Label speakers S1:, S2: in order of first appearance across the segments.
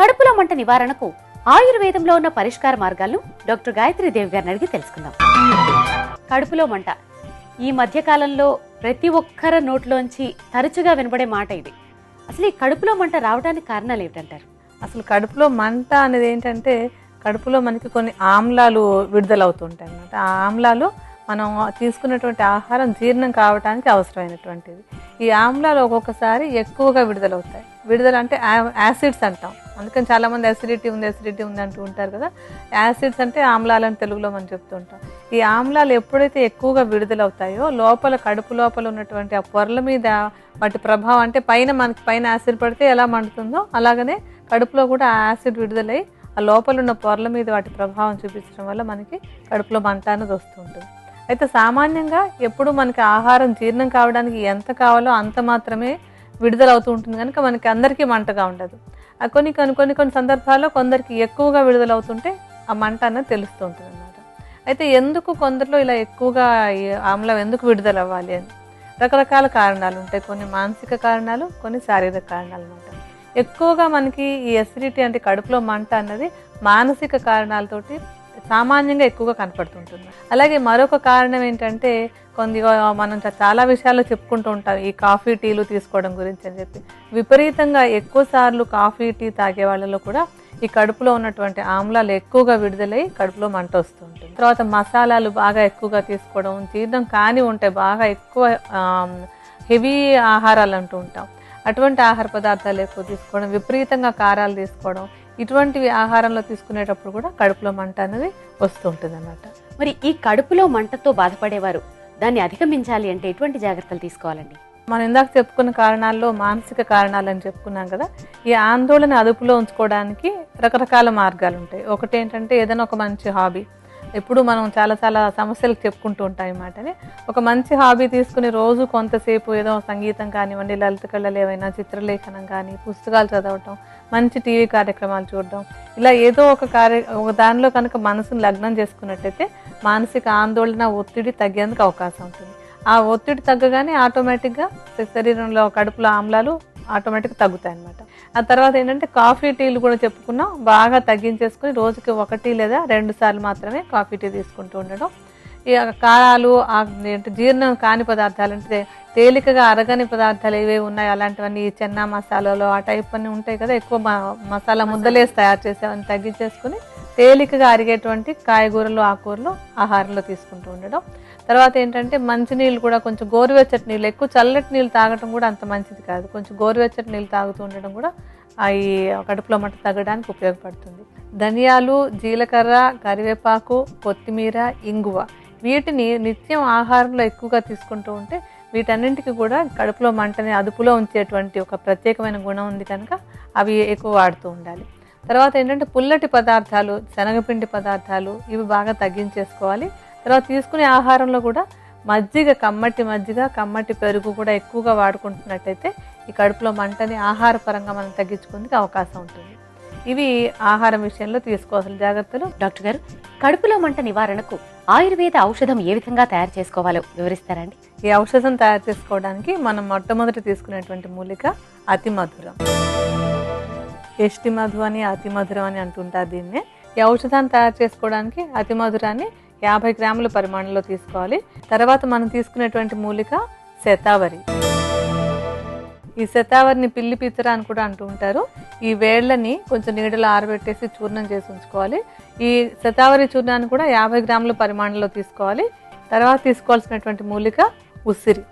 S1: కడుపులో మంట నివారణకు ఆయుర్వేదంలో ఉన్న పరిష్కార మార్గాలను డాక్టర్ గాయత్రి దేవి గారిని అడిగి తెలుసుకుందాం. కడుపులో మంట. ఈ మధ్యకాలంలో ప్రతి ఒక్కరి నోట్లోంచి తరచుగా వినబడే మాట ఇది. అసలు ఈ కడుపులో మంట రావడానికి కారణాలు ఏమిటంటారు?
S2: అసలు కడుపులో మంట అనేది ఏంటంటే కడుపులో మనకి కొన్ని ఆమ్లాలు విడుదలవుతుంటాయి అన్నమాట. ఆ ఆమ్లాలు మనం తీసుకున్నటువంటి ఆహారం జీర్ణం కావడానికి అవసరమైనటువంటిది ఈ ఆమ్లాలు ఒక్కొక్కసారి ఎక్కువగా విడుదలవుతాయి. విడుదల అంటే యాసిడ్స్ అంటాం. అందుకని చాలామంది అసిడిటీ ఉంది అసిడిటీ ఉంది అంటూ ఉంటారు కదా. యాసిడ్స్ అంటే ఆమ్లాలని తెలుగులో మనం చెప్తూ ఉంటాం ఈ ఆమ్లాలు ఎప్పుడైతే ఎక్కువగా విడుదలవుతాయో లోపల కడుపు లోపల ఉన్నటువంటి ఆ పొరల మీద వాటి ప్రభావం అంటే పైన మనకి పైన యాసిడ్ పడితే ఎలా మండుతుందో అలాగనే కడుపులో కూడా యాసిడ్ విడుదలై ఆ లోపల ఉన్న పొరల మీద వాటి ప్రభావం చూపించడం వల్ల మనకి కడుపులో మంట అనేది వస్తూ ఉంటుంది. అయితే సామాన్యంగా ఎప్పుడు మనకి ఆహారం జీర్ణం కావడానికి ఎంత కావాలో అంత మాత్రమే విడుదలవుతూ ఉంటుంది. కనుక మనకి అందరికీ మంటగా ఉండదు. కొన్ని కొన్ని కొన్ని కొన్ని సందర్భాల్లో కొందరికి ఎక్కువగా విడుదలవుతుంటే ఆ మంట అన్నది తెలుస్తూ ఉంటుంది అన్నమాట అయితే ఎందుకు కొందరిలో ఇలా ఎక్కువగా ఆమ్లం ఎందుకు విడుదల అవ్వాలి అని? రకరకాల కారణాలు ఉంటాయి. కొన్ని మానసిక కారణాలు కొన్ని శారీరక కారణాలు అనమాట. ఎక్కువగా మనకి ఈ ఎసిడిటీ అంటే కడుపులో మంట అన్నది మానసిక కారణాలతోటి సామాన్యంగా ఎక్కువగా కనపడుతుంటుంది. అలాగే మరొక కారణం ఏంటంటే కొద్దిగా మనం చాలా విషయాల్లో చెప్పుకుంటూ ఉంటాం ఈ కాఫీ టీలు తీసుకోవడం గురించి అని చెప్పి. విపరీతంగా ఎక్కువ సార్లు కాఫీ టీ తాగే వాళ్ళలో కూడా ఈ కడుపులో ఉన్నటువంటి ఆమ్లాలు ఎక్కువగా విడుదలై కడుపులో మంట వస్తూ ఉంటుంది తర్వాత మసాలాలు బాగా ఎక్కువగా తీసుకోవడం జీర్ణం కాని ఉంటాయి బాగా ఎక్కువ హెవీ ఆహారాలు అంటూ ఉంటాం. అటువంటి ఆహార పదార్థాలు ఎక్కువ తీసుకోవడం విపరీతంగా కారాలు తీసుకోవడం ఇటువంటివి ఆహారంలో తీసుకునేటప్పుడు కూడా కడుపులో మంట అనేది వస్తూ ఉంటుంది అన్నమాట
S1: మరి ఈ కడుపులో మంటతో బాధపడేవారు దాన్ని అధిగమించాలి అంటే ఎటువంటి జాగ్రత్తలు తీసుకోవాలండి?
S2: మనం ఇందాక చెప్పుకున్న కారణాల్లో మానసిక కారణాలు అని చెప్పుకున్నాం కదా ఈ ఆందోళన అదుపులో ఉంచుకోవడానికి రకరకాల మార్గాలు ఉంటాయి ఒకటి ఏంటంటే ఏదైనా ఒక మంచి హాబీ ఎప్పుడు మనం చాలా చాలా సమస్యలు చెప్పుకుంటూ ఉంటాయి ఈ మాటని. ఒక మంచి హాబీ తీసుకుని రోజు కొంతసేపు ఏదో సంగీతం కానివ్వండి లలిత కళలు ఏవైనా చిత్రలేఖనం కానీ పుస్తకాలు చదవటం మంచి టీవీ కార్యక్రమాలు చూడడం ఇలా ఏదో ఒక కార్య ఒక దానిలో కనుక మనసును లగ్నం చేసుకున్నట్టయితే మానసిక ఆందోళన ఒత్తిడి తగ్గేందుకు అవకాశం ఉంటుంది. ఆ ఒత్తిడి తగ్గగానే ఆటోమేటిక్గా శరీరంలో కడుపులో ఆమ్లాలు ఆటోమేటిక్ తగ్గుతాయి అనమాట ఆ తర్వాత ఏంటంటే కాఫీ టీలు కూడా చెప్పుకున్నాం బాగా తగ్గించేసుకుని రోజుకి ఒకటి లేదా రెండు సార్లు మాత్రమే కాఫీ టీ తీసుకుంటూ ఉండడం. ఈ కారాలు ఏంటి జీర్ణం కాని పదార్థాలు అంటే తేలికగా అరగని పదార్థాలు ఏవేవి ఉన్నాయి అలాంటివన్నీ ఈ చెన్నా మసాలాలు ఆ టైప్ అన్ని ఉంటాయి కదా ఎక్కువ మ- మసాలా ముద్దలేసి తయారు చేసేవన్నీ తగ్గించేసుకుని తేలికగా అరిగేటువంటి కాయగూరలు ఆకుకూరలు ఆహారంలో తీసుకుంటూ ఉండడం. తర్వాత ఏంటంటే మంచినీళ్ళు కూడా కొంచెం గోరువెచ్చటి నీళ్ళు ఎక్కువ చల్లటి నీళ్ళు తాగటం కూడా అంత మంచిది కాదు. కొంచెం గోరువెచ్చటి నీళ్ళు తాగుతూ ఉండడం కూడా అవి కడుపులో మంట తగ్గడానికి ఉపయోగపడుతుంది. ధనియాలు జీలకర్ర కరివేపాకు కొత్తిమీర ఇంగువ వీటిని నిత్యం ఆహారంలో ఎక్కువగా తీసుకుంటూ ఉంటే వీటన్నింటికి కూడా కడుపులో మంటని అదుపులో ఉంచేటువంటి ఒక ప్రత్యేకమైన గుణం ఉంది కనుక అవి ఎక్కువ వాడుతూ ఉండాలి. తర్వాత ఏంటంటే పుల్లటి పదార్థాలు శనగపిండి పదార్థాలు ఇవి బాగా తగ్గించేసుకోవాలి. తర్వాత తీసుకునే ఆహారంలో కూడా మజ్జిగ కమ్మటి మజ్జిగ కమ్మటి పెరుగు కూడా ఎక్కువగా వాడుకుంటున్నట్టయితే ఈ కడుపులో మంటని ఆహార పరంగా మనం తగ్గించుకుందుకు అవకాశం ఉంటుంది. ఇవి ఆహారం విషయంలో తీసుకోవాల్సిన జాగ్రత్తలు.
S1: డాక్టర్ గారు కడుపులో మంట నివారణకు ఆయుర్వేద ఔషధం ఏ విధంగా తయారు చేసుకోవాలో వివరిస్తారండి
S2: ఈ ఔషధం తయారు చేసుకోవడానికి మనం మొట్టమొదటి తీసుకునేటువంటి మూలిక అతి మధురం. ఎష్టి మధు అని అతి మధురం అని అంటుంటారు దీన్నే. ఈ ఔషధాన్ని తయారు చేసుకోవడానికి అతి మధురాన్ని యాభై గ్రాముల పరిమాణంలో తీసుకోవాలి. తర్వాత మనం తీసుకునేటువంటి మూలిక శతావరి. ఈ శతావరిని పిల్లి పిత్తర అని కూడా అంటూ ఉంటారు. ఈ వేళ్ళని కొంచెం నీడలో ఆరబెట్టేసి చూర్ణం చేసి ఉంచుకోవాలి. ఈ శతావరి చూర్ణాన్ని కూడా యాభై గ్రాముల పరిమాణంలో తీసుకోవాలి. తర్వాత తీసుకోవాల్సినటువంటి మూలిక ఉసిరి.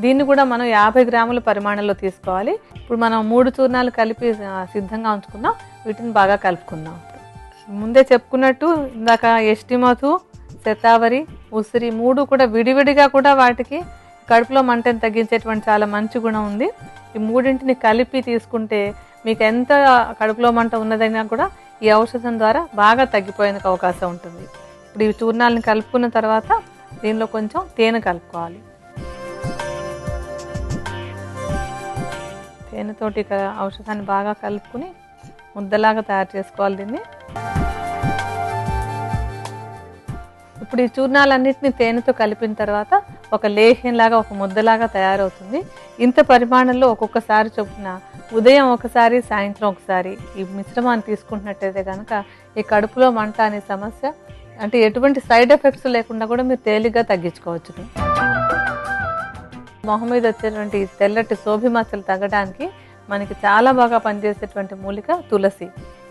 S2: దీన్ని కూడా మనం యాభై గ్రాముల పరిమాణంలో తీసుకోవాలి. ఇప్పుడు మనం మూడు చూర్ణాలు కలిపి సిద్ధంగా ఉంచుకున్నాం. వీటిని బాగా కలుపుకుందాం. ముందే చెప్పుకున్నట్టు ఇందాక ఎస్టిమతు శతావరి ఉసిరి మూడు కూడా విడివిడిగా కూడా వాటికి కడుపులో మంటను తగ్గించేటువంటి చాలా మంచి గుణం ఉంది. ఈ మూడింటిని కలిపి తీసుకుంటే మీకు ఎంత కడుపులో మంట ఉన్నదైనా కూడా ఈ ఔషధం ద్వారా బాగా తగ్గిపోయేందుకు అవకాశం ఉంటుంది. ఇప్పుడు ఈ చూర్ణాలను కలుపుకున్న తర్వాత దీనిలో కొంచెం తేనె కలుపుకోవాలి. తేనెతోటి ఇక ఔషధాన్ని బాగా కలుపుకుని ముద్దలాగా తయారు చేసుకోవాలి దీన్ని. ఇప్పుడు ఈ చూర్ణాలన్నింటినీ తేనెతో కలిపిన తర్వాత ఒక లేహ్యంలాగా ఒక ముద్దలాగా తయారవుతుంది. ఇంత పరిమాణంలో ఒక్కొక్కసారి చొప్పున ఉదయం ఒకసారి సాయంత్రం ఒకసారి ఈ మిశ్రమాన్ని తీసుకుంటున్నట్టయితే కనుక ఈ కడుపులో మంట అనే సమస్య అంటే ఎటువంటి సైడ్ ఎఫెక్ట్స్ లేకుండా కూడా మీరు తేలిగ్గా తగ్గించుకోవచ్చు. మొహం మీద వచ్చేటువంటి తెల్లటి సోభిమచ్చలు తగ్గడానికి మనకి చాలా బాగా పనిచేసేటువంటి మూలిక తులసి.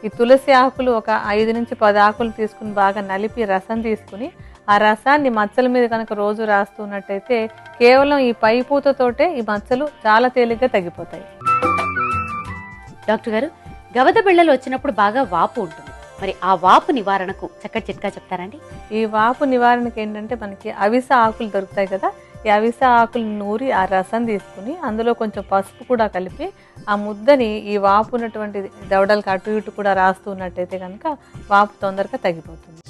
S2: ఈ తులసి ఆకులు ఒక ఐదు నుంచి పది ఆకులు తీసుకుని బాగా నలిపి రసం తీసుకుని ఆ రసాన్ని మచ్చల మీద కనుక రోజు రాస్తున్నట్టయితే కేవలం ఈ పై పూతతోటే ఈ మచ్చలు చాలా తేలిగ్గా తగ్గిపోతాయి.
S1: డాక్టర్ గారు గవద బిళ్ళలు వచ్చినప్పుడు బాగా వాపు ఉంటుంది. మరి ఆ వాపు నివారణకు చక్కటి చిట్కా చెప్తారండి
S2: ఈ వాపు నివారణకి ఏంటంటే మనకి అవిస ఆకులు దొరుకుతాయి కదా అవిసె ఆకులు నూరి ఆ రసం తీసుకుని అందులో కొంచెం పసుపు కూడా కలిపి ఆ ముద్దని ఈ వాపు ఉన్నటువంటి దవడలకు అటు ఇటు కూడా రాస్తూ ఉన్నట్టయితే కనుక వాపు తొందరగా తగ్గిపోతుంది.